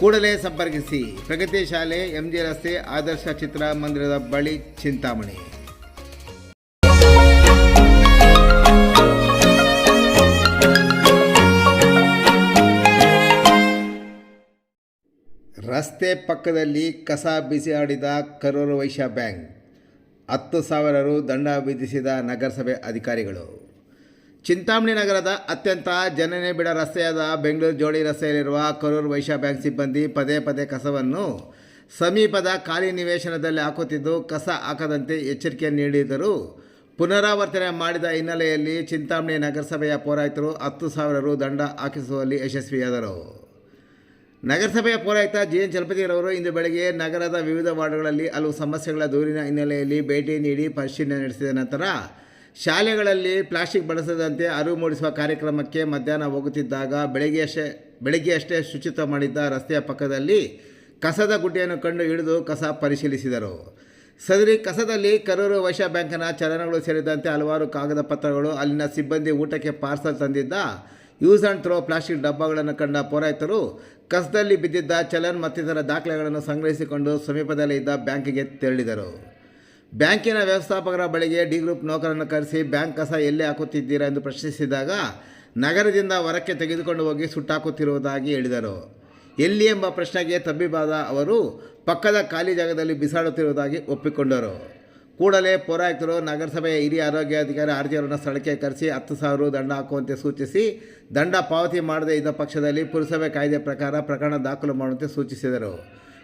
ಕೂಡಲೇ ಸಂಪರ್ಕಿಸಿ ಪ್ರಗತಿ ಶಾಲೆ, ಎಂಜಿ ರಸ್ತೆ, ಆದರ್ಶ ಚಿತ್ರಮಂದಿರದ ಬಳಿ ಚಿಂತಾಮಣಿ. ರಸ್ತೆ ಪಕ್ಕದಲ್ಲಿ ಕಸ ಬಿಸಿಯಾಡಿದ ಕರೂರು ವೈಶ್ಯ ಬ್ಯಾಂಕ್. ಹತ್ತು ಸಾವಿರ ರು ದಂಡ ವಿಧಿಸಿದ ನಗರಸಭೆ ಅಧಿಕಾರಿಗಳು. ಚಿಂತಾಮಣಿ ನಗರದ ಅತ್ಯಂತ ಜನನಿಬಿಡ ರಸ್ತೆಯಾದ ಬೆಂಗಳೂರು ಜೋಡಿ ರಸ್ತೆಯಲ್ಲಿರುವ ಕರೂರು ವೈಶ್ಯ ಬ್ಯಾಂಕ್ ಸಿಬ್ಬಂದಿ ಪದೇ ಪದೇ ಕಸವನ್ನು ಸಮೀಪದ ಖಾಲಿ ನಿವೇಶನದಲ್ಲಿ ಹಾಕುತ್ತಿದ್ದು ಕಸ ಹಾಕದಂತೆ ಎಚ್ಚರಿಕೆ ನೀಡಿದರು ಪುನರಾವರ್ತನೆ ಮಾಡಿದ ಹಿನ್ನೆಲೆಯಲ್ಲಿ ಚಿಂತಾಮಣಿ ನಗರಸಭೆಯ ಪೌರಾಯಿತರು ಹತ್ತು ಸಾವಿರ ರು ದಂಡ ಹಾಕಿಸುವಲ್ಲಿ ಯಶಸ್ವಿಯಾದರು. ನಗರಸಭೆಯ ಪೌರಾಯುಕ್ತ ಜಿ ಎನ್ ಚಲಪತಿರವರು ಇಂದು ಬೆಳಗ್ಗೆ ನಗರದ ವಿವಿಧ ವಾರ್ಡ್ಗಳಲ್ಲಿ ಹಲವು ಸಮಸ್ಯೆಗಳ ದೂರಿನ ಹಿನ್ನೆಲೆಯಲ್ಲಿ ಭೇಟಿ ನೀಡಿ ಪರಿಶೀಲನೆ ನಡೆಸಿದ ನಂತರ ಶಾಲೆಗಳಲ್ಲಿ ಪ್ಲಾಸ್ಟಿಕ್ ಬಳಸದಂತೆ ಅರಿವು ಮೂಡಿಸುವ ಕಾರ್ಯಕ್ರಮಕ್ಕೆ ಮಧ್ಯಾಹ್ನ ಹೋಗುತ್ತಿದ್ದಾಗ ಬೆಳಗ್ಗೆಯಷ್ಟೇ ಬೆಳಗ್ಗೆಯಷ್ಟೇ ಶುಚಿತ್ವ ಮಾಡಿದ್ದ ರಸ್ತೆಯ ಪಕ್ಕದಲ್ಲಿ ಕಸದ ಗುಡ್ಡೆಯನ್ನು ಕಂಡು ಹಿಡಿದು ಕಸ ಪರಿಶೀಲಿಸಿದರು. ಸದರಿ ಕಸದಲ್ಲಿ ಕರೂರು ವೈಶ್ಯ ಬ್ಯಾಂಕ್ನ ಚಲನಗಳು ಸೇರಿದಂತೆ ಹಲವಾರು ಕಾಗದ ಪತ್ರಗಳು, ಅಲ್ಲಿನ ಸಿಬ್ಬಂದಿ ಊಟಕ್ಕೆ ಪಾರ್ಸಲ್ ತಂದಿದ್ದ ಯೂಸ್ ಆ್ಯಂಡ್ ಥ್ರೋ ಪ್ಲಾಸ್ಟಿಕ್ ಡಬ್ಬಗಳನ್ನು ಕಂಡ ಪೌರಾಯಿತರು, ಕಸದಲ್ಲಿ ಬಿದ್ದಿದ್ದ ಚಲನ್ ಮತ್ತಿತರ ದಾಖಲೆಗಳನ್ನು ಸಂಗ್ರಹಿಸಿಕೊಂಡು ಸಮೀಪದಲ್ಲೇ ಇದ್ದ ಬ್ಯಾಂಕಿಗೆ ತೆರಳಿದರು. ಬ್ಯಾಂಕಿನ ವ್ಯವಸ್ಥಾಪಕರ ಬಳಿಗೆ ಡಿ ಗ್ರೂಪ್ ನೌಕರನ್ನು ಕರೆಸಿ ಬ್ಯಾಂಕ್ ಕಸ ಎಲ್ಲಿ ಹಾಕುತ್ತಿದ್ದೀರಾ ಎಂದು ಪ್ರಶ್ನಿಸಿದಾಗ ನಗರದಿಂದ ಹೊರಕ್ಕೆ ತೆಗೆದುಕೊಂಡು ಹೋಗಿ ಸುಟ್ಟಾಕುತ್ತಿರುವುದಾಗಿ ಹೇಳಿದರು. ಎಲ್ಲಿ ಎಂಬ ಪ್ರಶ್ನೆಗೆ ತಬ್ಬಿಬಾದ ಅವರು ಪಕ್ಕದ ಖಾಲಿ ಜಾಗದಲ್ಲಿ ಬಿಸಾಡುತ್ತಿರುವುದಾಗಿ ಒಪ್ಪಿಕೊಂಡರು. ಕೂಡಲೇ ಪೌರಾಯುಕ್ತರು, ನಗರಸಭೆಯ ಹಿರಿಯ ಆರೋಗ್ಯಾಧಿಕಾರಿ ಆರ್ಜಿಯವರನ್ನು ಸ್ಥಳಕ್ಕೆ ಕರೆಸಿ ಹತ್ತು ಸಾವಿರ ದಂಡ ಹಾಕುವಂತೆ ಸೂಚಿಸಿ ದಂಡ ಪಾವತಿ ಮಾಡದೇ ಇದ್ದ ಪಕ್ಷದಲ್ಲಿ ಪುರಸಭೆ ಕಾಯ್ದೆ ಪ್ರಕಾರ ಪ್ರಕರಣ ದಾಖಲು ಮಾಡುವಂತೆ ಸೂಚಿಸಿದರು.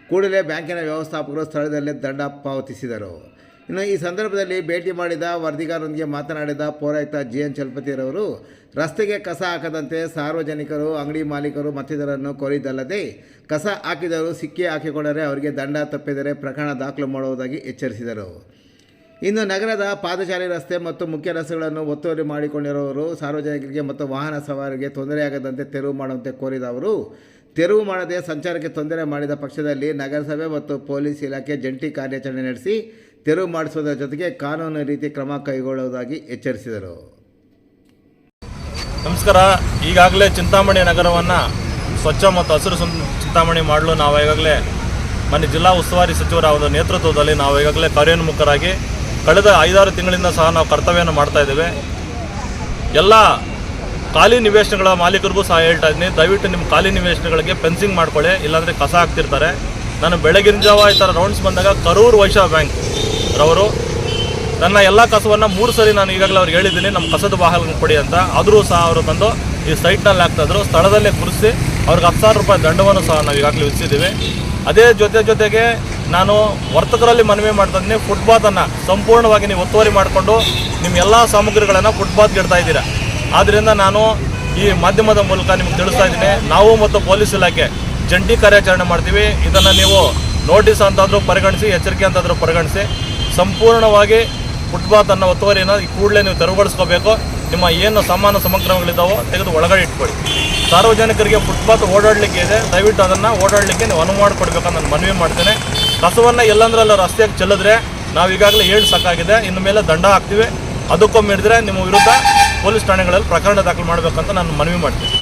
ಕೂಡಲೇ ಬ್ಯಾಂಕಿನ ವ್ಯವಸ್ಥಾಪಕರು ಸ್ಥಳದಲ್ಲೇ ದಂಡ ಪಾವತಿಸಿದರು. ಇನ್ನು ಈ ಸಂದರ್ಭದಲ್ಲಿ ಭೇಟಿ ಮಾಡಿದ ವರದಿಗಾರರೊಂದಿಗೆ ಮಾತನಾಡಿದ ಪೌರಾಯುಕ್ತ ಜಿ ಎನ್ ಚಲಪತಿರವರು, ರಸ್ತೆಗೆ ಕಸ ಹಾಕದಂತೆ ಸಾರ್ವಜನಿಕರು, ಅಂಗಡಿ ಮಾಲೀಕರು ಮತ್ತಿತರನ್ನು ಕೋರಿದ್ದಲ್ಲದೆ ಕಸ ಹಾಕಿದವರು ಸಿಕ್ಕಿ ಹಾಕಿಕೊಂಡರೆ ಅವರಿಗೆ ದಂಡ ತಪ್ಪಿದರೆ ಪ್ರಕರಣ ದಾಖಲು ಮಾಡುವುದಾಗಿ ಎಚ್ಚರಿಸಿದರು. ಇನ್ನು ನಗರದ ಪಾದಚಾರಿ ರಸ್ತೆ ಮತ್ತು ಮುಖ್ಯ ರಸ್ತೆಗಳನ್ನು ಒತ್ತುವರಿ ಮಾಡಿಕೊಂಡಿರುವವರು, ಸಾರ್ವಜನಿಕರಿಗೆ ಮತ್ತು ವಾಹನ ಸವಾರರಿಗೆ ತೊಂದರೆಯಾಗದಂತೆ ತೆರವು ಮಾಡುವಂತೆ ಕೋರಿದ ಅವರು ತೆರವು ಮಾಡದೆ ಸಂಚಾರಕ್ಕೆ ತೊಂದರೆ ಮಾಡಿದ ಪಕ್ಷದಲ್ಲಿ ನಗರಸಭೆ ಮತ್ತು ಪೊಲೀಸ್ ಇಲಾಖೆ ಜಂಟಿ ಕಾರ್ಯಾಚರಣೆ ನಡೆಸಿ ತೆರವು ಮಾಡಿಸುವುದರ ಜೊತೆಗೆ ಕಾನೂನು ರೀತಿ ಕ್ರಮ ಕೈಗೊಳ್ಳುವುದಾಗಿ ಎಚ್ಚರಿಸಿದರು. ನಮಸ್ಕಾರ. ಈಗಾಗಲೇ ಚಿಂತಾಮಣಿ ನಗರವನ್ನು ಸ್ವಚ್ಛ ಮತ್ತು ಹಸಿರು ಚಿಂತಾಮಣಿ ಮಾಡಲು ನಾವು ಈಗಾಗಲೇ ಮನೆ ಜಿಲ್ಲಾ ಉಸ್ತುವಾರಿ ಸಚಿವರ ಒಂದು ನೇತೃತ್ವದಲ್ಲಿ ನಾವು ಈಗಾಗಲೇ ಕಾರ್ಯೋನ್ಮುಖರಾಗಿ ಕಳೆದ ಐದಾರು ತಿಂಗಳಿಂದ ಸಹ ನಾವು ಕರ್ತವ್ಯವನ್ನು ಮಾಡ್ತಾ ಇದ್ದೇವೆ. ಎಲ್ಲ ಖಾಲಿ ನಿವೇಶನಗಳ ಮಾಲೀಕರಿಗೂ ಸಹ ಹೇಳ್ತಾ ಇದ್ದೀನಿ. ದಯವಿಟ್ಟು ನಿಮ್ಮ ಖಾಲಿ ನಿವೇಶನಗಳಿಗೆ ಫೆನ್ಸಿಂಗ್ ಮಾಡ್ಕೊಳ್ಳಿ, ಇಲ್ಲಾಂದರೆ ಕಸ ಹಾಕ್ತಿರ್ತಾರೆ. ನಾನು ಬೆಳಗಿನ ಜಾವ ಈ ಥರ ರೌಂಡ್ಸ್ ಬಂದಾಗ ಕರೂರ್ ವೈಶ್ಯ ಬ್ಯಾಂಕ್ ರವರು, ನನ್ನ ಎಲ್ಲ ಕಸವನ್ನು ಮೂರು ಸರಿ ನಾನು ಈಗಾಗಲೇ ಅವ್ರಿಗೆ ಹೇಳಿದ್ದೀನಿ, ನಮ್ಮ ಕಸದ ವಾಹನ ಕೊಡಿ ಅಂತ. ಆದರೂ ಸಹ ಅವರು ಬಂದು ಈ ಸೈಟ್ನಲ್ಲಿ ಹಾಕ್ತಾಯಿದ್ರು. ಸ್ಥಳದಲ್ಲೇ ಕುರಿಸಿ ಅವ್ರಿಗೆ ಹತ್ತು ಸಾವಿರ ರೂಪಾಯಿ ದಂಡವನ್ನು ಸಹ ನಾವು ಈಗಾಗಲೇ ವಿಧಿಸಿದ್ದೀವಿ. ಅದೇ ಜೊತೆ ಜೊತೆಗೆ ನಾನು ವರ್ತಕರಲ್ಲಿ ಮನವಿ ಮಾಡ್ತಾ ಇದ್ದೀನಿ. ಫುಟ್ಪಾತನ್ನು ಸಂಪೂರ್ಣವಾಗಿ ನೀವು ಒತ್ತುವರಿ ಮಾಡಿಕೊಂಡು ನಿಮ್ಮ ಎಲ್ಲ ಸಾಮಗ್ರಿಗಳನ್ನು ಫುಟ್ಪಾತ್ಗೆ ಇಡ್ತಾ ಇದ್ದೀರಾ. ಆದ್ದರಿಂದ ನಾನು ಈ ಮಾಧ್ಯಮದ ಮೂಲಕ ನಿಮ್ಗೆ ತಿಳಿಸ್ತಾ ಇದ್ದೀನಿ. ನಾವು ಮತ್ತು ಪೊಲೀಸ್ ಇಲಾಖೆ ಜಂಟಿ ಕಾರ್ಯಾಚರಣೆ ಮಾಡ್ತೀವಿ. ಇದನ್ನು ನೀವು ನೋಟಿಸ್ ಅಂತಾದರೂ ಪರಿಗಣಿಸಿ, ಎಚ್ಚರಿಕೆ ಅಂತಾದರೂ ಪರಿಗಣಿಸಿ, ಸಂಪೂರ್ಣವಾಗಿ ಫುಟ್ಪಾತ್ ಒತ್ತುವರಿನ ಈ ಕೂಡಲೇ ನೀವು ತೆರವುಗೊಳಿಸ್ಕೋಬೇಕು. ನಿಮ್ಮ ಏನು ಸಮಾನ ಸಮಗ್ರಗಳಿದ್ದಾವೋ ತೆಗೆದು ಒಳಗಡೆ ಇಟ್ಕೊಳ್ಳಿ. ಸಾರ್ವಜನಿಕರಿಗೆ ಫುಟ್ಪಾತ್ ಓಡಾಡಲಿಕ್ಕೆ ಇದೆ. ದಯವಿಟ್ಟು ಅದನ್ನು ಓಡಾಡಲಿಕ್ಕೆ ನೀವು ಅನುವು ಮಾಡಿಕೊಡ್ಬೇಕಂತ ನಾನು ಮನವಿ ಮಾಡ್ತೇನೆ. ಕಸವನ್ನು ಎಲ್ಲಂದ್ರಲ್ಲ ರಸ್ತೆಗೆ ಚೆಲ್ಲಿದ್ರೆ ನಾವು ಈಗಾಗಲೇ ಹೇಳಿ ಸಾಕಾಗಿದೆ. ಇನ್ನು ಮೇಲೆ ದಂಡ ಹಾಕ್ತೀವಿ. ಅದಕ್ಕೊಮ್ಮೆ ಹಿಡಿದ್ರೆ ನಿಮ್ಮ ವಿರುದ್ಧ ಪೊಲೀಸ್ ಠಾಣೆಗಳಲ್ಲಿ ಪ್ರಕರಣ ದಾಖಲು ಮಾಡಬೇಕಂತ ನಾನು ಮನವಿ ಮಾಡ್ತೀನಿ.